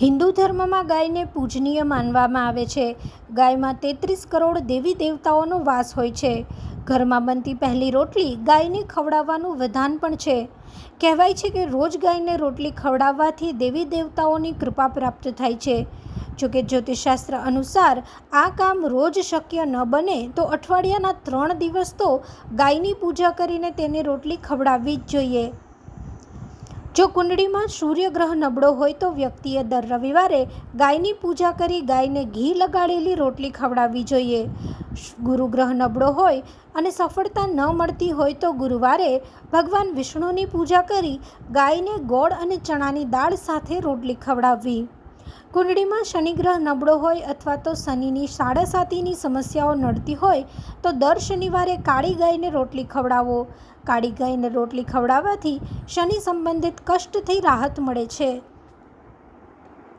હિન્દુ ધર્મમાં ગાયને પૂજનીય માનવામાં આવે છે. ગાયમાં તેત્રીસ કરોડ દેવી દેવતાઓનો વાસ હોય છે. ઘરમાં બનતી પહેલી રોટલી ગાયને ખવડાવવાનું વિધાન પણ છે. કહેવાય છે કે રોજ ગાયને રોટલી ખવડાવવાથી દેવી દેવતાઓની કૃપા પ્રાપ્ત થાય છે. જોકે જ્યોતિષશાસ્ત્ર અનુસાર આ કામ રોજ શક્ય ન બને તો અઠવાડિયાના ત્રણ દિવસ તો ગાયની પૂજા કરીને તેને રોટલી ખવડાવવી જ જોઈએ. જો કુંડળીમાં સૂર્યગ્રહ નબળો હોય તો વ્યક્તિએ દર રવિવારે ગાયની પૂજા કરી ગાયને ઘી લગાડેલી રોટલી ખવડાવવી જોઈએ. ગુરુગ્રહ નબળો હોય અને સફળતા ન મળતી હોય તો ગુરુવારે ભગવાન વિષ્ણુની પૂજા કરી ગાયને ગોળ અને ચણાની દાળ સાથે રોટલી ખવડાવવી. કુંડળીમાં શનિગ્રહ નબળો હોય અથવા તો શનિની સાડાસાતીની સમસ્યાઓ નડતી હોય, તો દર શનિવારે કાળી ગાયને રોટલી ખવડાવો. કાળી ગાયને રોટલી ખવડાવવાથી શનિ સંબંધિત કષ્ટથી રાહત મળે છે.